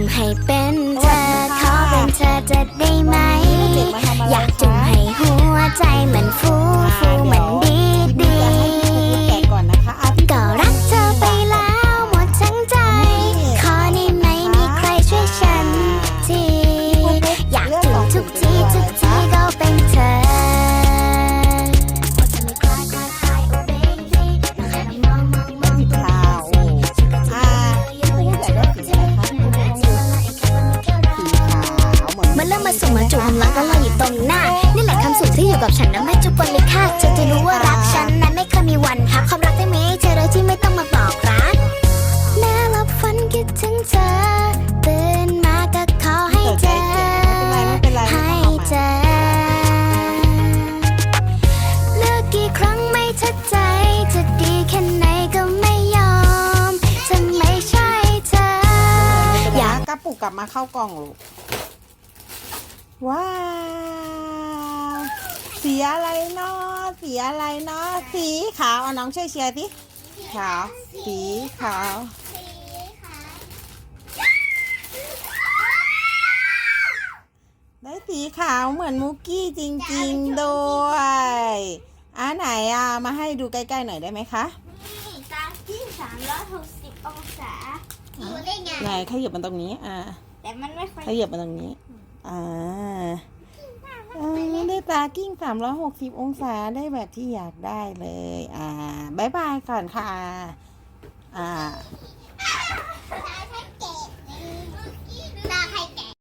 มให้เป็นเธอขอเป็นเธอจะได้ไหมเด็กมาทำอะไรอยากจุ่มคะให้หัวใจมันฟูฟู มมาสู่มาจุ่มแล้วก็รอยู่ตรงหน้า นี่แหละคำสุขที่อยู่กับฉันนะไม่จุกวันมีค่าเธอจะรู้ว่ารักฉันนั้นไม่เคยมีวันพักความรักที่มีให้เธอโดยที่ไม่ต้องมาบอกรักแม้หลับฝันคิดถึงเธอตื่นมาก็ขอให้เจอให้เจอเลือกกี่ครั้งไม่ชัดใจจะดีแค่ไหนก็ไม่ยอมจะไม่ใช่เธออยากกระปุกกลับมาเข้ากล่องลูก ว้าว สีอะไรเนาะสีอะไรเนาะสีขาวเอาน้องช่วยเชียร์สิขาว สีขาว ได้สีขาวเหมือนมุกกี้จริงๆด้วยอ่าไหนอะมาให้ดูใกล้ๆหน่อยได้ไหมคะนี่ตาที่360องศาอยู่ได้ไงไหนขยับมันตรงนี้อ่าแต่มันไม่ค่อยขยับมาตรงนี้ อ่าเออได้ตากิ้งสามร้อยหกสิบองศาได้แบบที่อยากได้เลย อ่าบายบายก่อนค่ะ อ่า